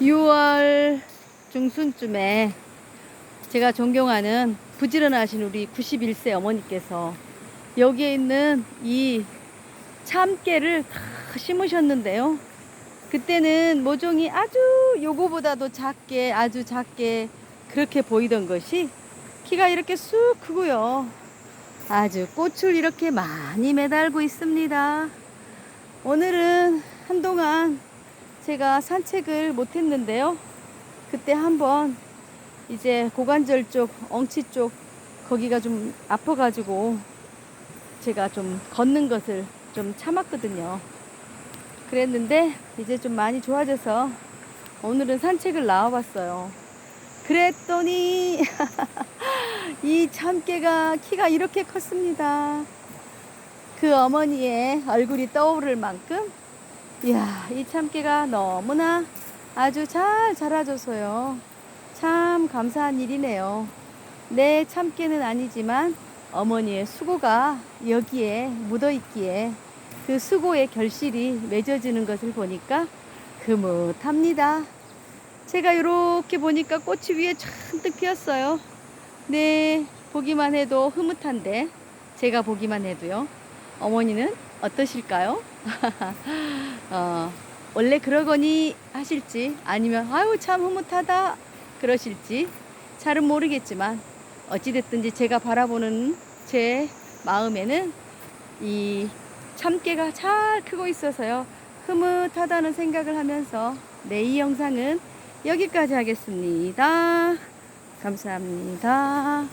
6월 중순쯤에 제가 존경하는 부지런하신 우리 91세 어머니께서 여기에 있는 이 참깨를 다 심으셨는데요. 그때는 모종이 아주 요거보다도 작게 아주 작게 그렇게 보이던 것이 키가 이렇게 쑥 크고요. 아주 꽃을 이렇게 많이 매달고 있습니다. 오늘은 한동안 제가 산책을 못 했는데요. 그때 한번 이제 고관절 쪽, 엉치 쪽 거기가 좀 아파가지고 제가 좀 걷는 것을 좀 참았거든요. 그랬는데 이제 좀 많이 좋아져서 오늘은 산책을 나와봤어요. 그랬더니 이 참깨가 키가 이렇게 컸습니다. 그 어머니의 얼굴이 떠오를 만큼 이야 이 참깨가 너무나 아주 잘 자라줘서요. 참 감사한 일이네요. 내 참깨는 아니지만 어머니의 수고가 여기에 묻어 있기에 그 수고의 결실이 맺어지는 것을 보니까 흐뭇합니다. 제가 이렇게 보니까 꽃이 위에 잔뜩 피었어요. 네, 보기만 해도 흐뭇한데 제가 보기만 해도요. 어머니는 어떠실까요? 어, 원래 그러거니 하실지 아니면 아유 참 흐뭇하다 그러실지 잘은 모르겠지만 어찌됐든지 제가 바라보는 제 마음에는 이 참깨가 잘 크고 있어서요 흐뭇하다는 생각을 하면서 네, 이 영상은 여기까지 하겠습니다. 감사합니다.